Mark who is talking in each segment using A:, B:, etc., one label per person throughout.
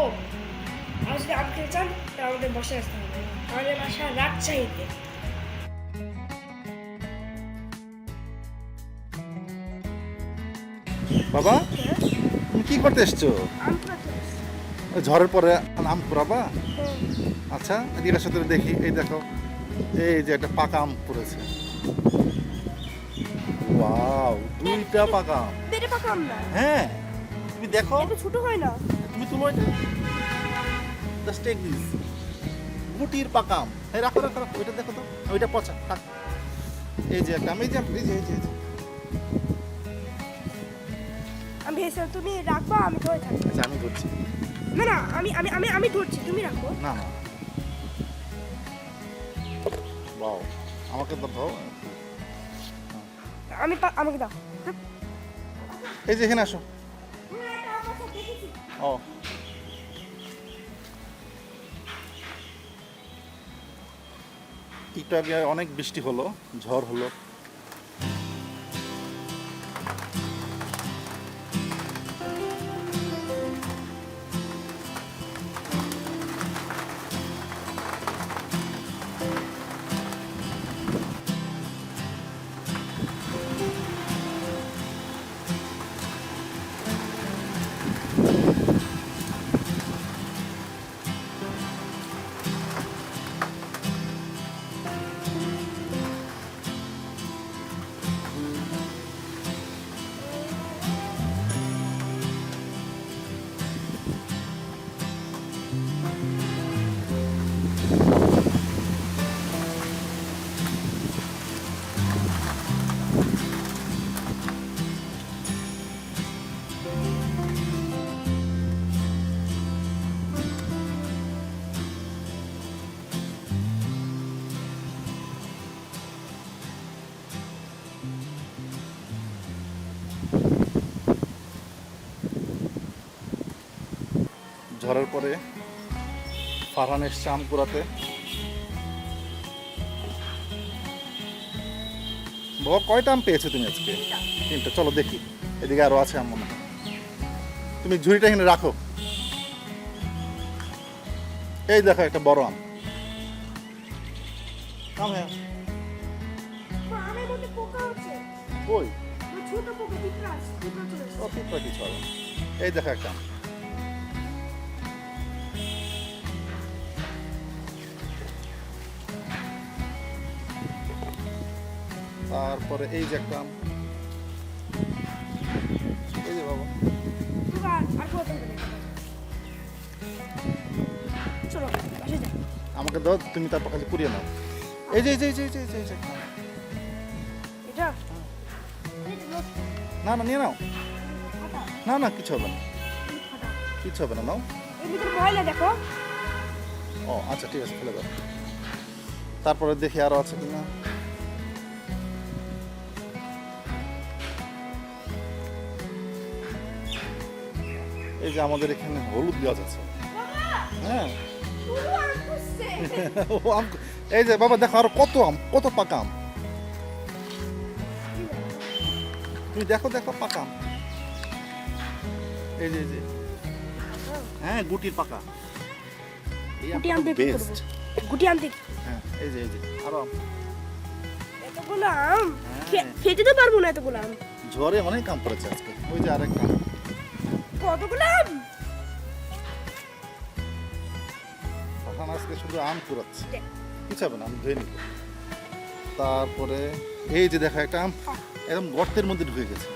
A: ও যদি চান তাহলে আমাদের বসে আসতে হবে আমাদের বাসা রাজশাহীতে
B: বাবা তুমি কি করতে এসছো ঝড়ের পরে আম পুরাবা আচ্ছা এটার সাথে দেখি এই দেখো এই যে একটা পাকা আম পড়েছে দুইটা পাকা আম হ্যাঁ তুমি দেখো ছোট হয় না সময়টা জাস্ট টেক দিস গুটির পাকাম হ্যাঁ রাখো রাখো রাখো ওইটা দেখো তো ওইটা পচা থাক এই যে একটা আমি যে এই যে এই যে
A: আমি ভেসে তুমি রাখবা আমি ধরে থাকবো আচ্ছা আমি ধরছি না না আমি আমি আমি আমি ধরছি তুমি রাখো
B: না না বাও আমাকে দাও
A: আমি আমাকে দাও
B: এই যে এখানে আসো ও হ্যাঁ, টিকটকে অনেক বৃষ্টি হলো ঝড় হলো ঝড়ের পরে ফারহান এসছে আম কুড়াতে বাবা কয়টা আম পেয়েছো তুমি আজকে তিনটা চলো দেখি এদিকে আরও আছে আম মনে তুমি ঝুড়িটা এখানে রাখো এই দেখো একটা বড় আম হ্যাঁ। এই দেখো একটা আম তারপরে এই যে একটা এই যে বাবা আমাকে দাও তুমি তারপর খালি কুড়িয়ে নাও এই যে এই যে এই যে এই যে এটা না না নিয়ে নাও না না কিছু হবে না কিছু হবে না নাও দেখো ও আচ্ছা ঠিক আছে ফেলে দাও তারপরে দেখি আরো আছে কিনা এই যে আমাদের এখানে হলুদ গাছ আছে হ্যাঁ আম এই যে বাবা দেখো আর কত আম কত পাকা আম তুমি দেখো দেখো পাকা আম এই যে যে হ্যাঁ গুটির পাকা
A: গুটি আম দেখি গুটি আম দেখি
B: হ্যাঁ এই যে এই যে আরো আম
A: এতগুলো আম খেতে হ্যাঁ। তো পারবো না এতগুলো আম
B: ঝড়ে অনেক আম পড়েছে আজকে ওই যে আরেক আম
A: কত গোলাম
B: এখন আজকে শুধু আম কুড়াচ্ছে কিছু হবে না আম ধুয়ে নিব তারপরে এই যে দেখা একটা আম একদম গর্তের মধ্যে ঢুকে গেছে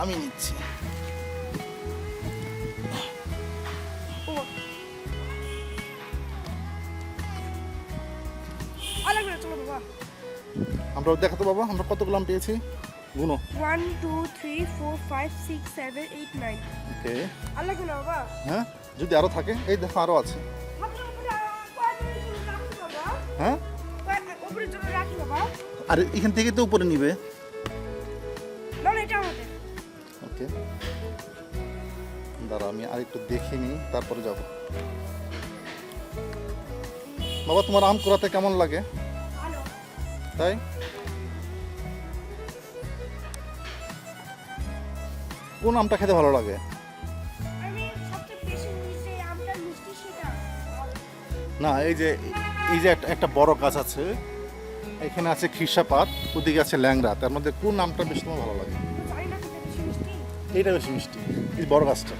B: আমি নিচ্ছি আমরা দেখাতো বাবা আমরা কত গ্রাম পেয়েছি গুনো
A: 1 2 3 4 5 6 7 8 9 ওকে আল্লাহ গুলো বাবা
B: হ্যাঁ যদি আরো থাকে এই দেখো আরো আছে হ্যাঁ
A: উপরে জন্য রাখি বাবা
B: আরে এখান থেকে তো উপরে নিবে
A: না এটা আমাদের
B: ওকে দাঁড়া আমি আরেকটু দেখে নিই তারপরে যাব বাবা তোমার আম কোরাতে কেমন লাগে তাই কোন আমটা খেতে ভালো লাগে না এই যে এই যে একটা বড় গাছ আছে এখানে আছে পাত ওদিকে আছে ল্যাংরা তার মধ্যে কোন আমটা বেশি তোমার ভালো লাগে এইটা বেশি মিষ্টি এই বড় গাছটা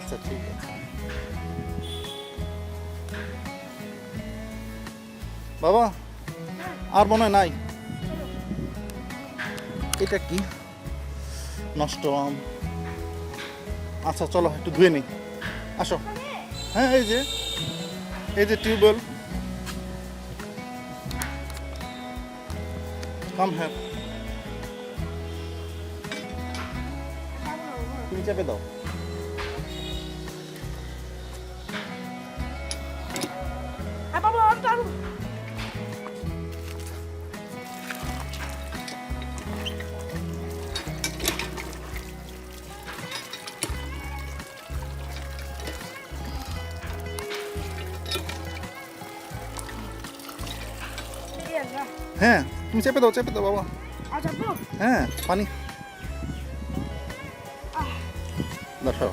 B: আচ্ছা ঠিক আছে বাবা আর মনে হয় নাই এটা কি নষ্ট আম আচ্ছা চলো একটু ধুয়ে নিই আসো হ্যাঁ এই যে এই যে টিউবওয়েল কাম হ্যাঁ তুমি চাপে দাও হ্যাঁ তুমি চেপে দাও চেপে দাও বাবা হ্যাঁ পানি দাঁড়াও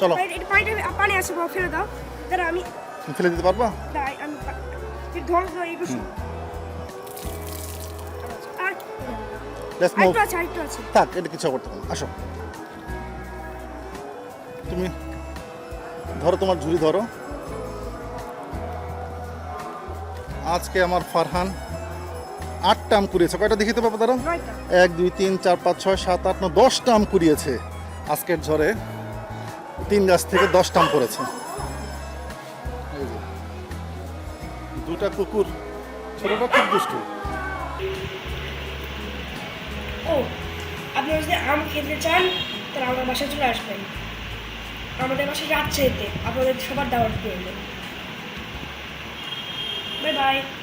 B: চলো
A: পানি আছে বাবা ফেলে দাও দাঁড়া আমি
B: ফেলে দিতে পারবো আমি এটা কিছু আসো তুমি ধরো তোমার ঝুড়ি ধরো আজকে আমার ফারহান আটটা আম কুড়িয়েছে কয়টা দেখিতে পাবো তারা এক দুই তিন চার পাঁচ ছয় সাত আট নয় দশটা আম কুড়িয়েছে আজকের ঝড়ে তিন গাছ থেকে দশটাম পড়েছে দুটা কুকুর ছোটটা খুব দুষ্টু
A: ও আপনি যদি আম খেতে চান তাহলে আমার বাসায় চলে আসবেন আমাদের বাসায় রাজশাহীতে আপনাদের সবার দাওয়াত করবেন বাই বাই